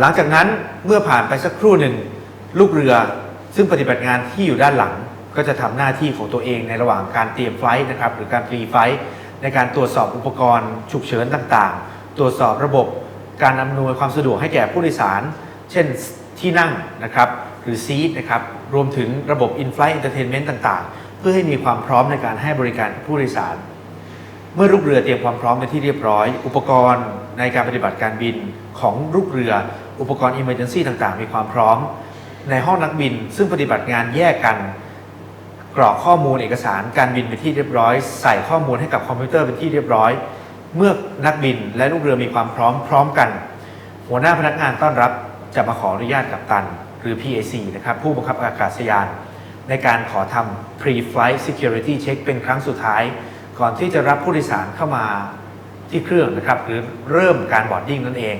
หลังจากนั้นเมื่อผ่านไปสักครู่หนึ่งลูกเรือ ซึ่งปฏิบัติงานที่อยู่ด้านหลัง ก็จะทำหน้าที่ของตัวเองในระหว่างการเตรียมไฟล์นะครับหรือการพรีไฟล์ในการตรวจสอบอุปกรณ์ฉุกเฉินต่างๆ ตรวจสอบระบบการอำนวยความสะดวกให้แก่ผู้โดยสาร เช่นที่นั่งนะครับหรือซีทนะครับรวมถึงระบบ in-flight entertainment ต่างๆ เพื่อให้มีความพร้อมในการให้บริการผู้โดยสาร เมื่อลูกเรือเตรียมความพร้อมเป็นที่เรียบร้อย อุปกรณ์ในการปฏิบัติการบินของลูกเรือ อุปกรณ์ Emergency ต่างๆ มีความพร้อม ในห้องนักบิน ซึ่งปฏิบัติงานแยกกัน กรอกข้อมูลเอกสารการบินเป็นที่เรียบร้อย ใส่ข้อมูลให้กับคอมพิวเตอร์เป็นที่เรียบร้อย เมื่อนักบินและลูกเรือมีความพร้อมพร้อมกัน หัวหน้าพนักงานต้อนรับจะมาขออนุญาตกับตัน หรือ PAC นะครับผู้บังคับอากาศยาน ในการขอทำ pre-flight security check เป็นครั้งสุดท้าย ก่อนที่จะรับผู้โดยสารเข้ามาที่เครื่องนะครับหรือเริ่มการบอร์ดดิ้งนั่นเอง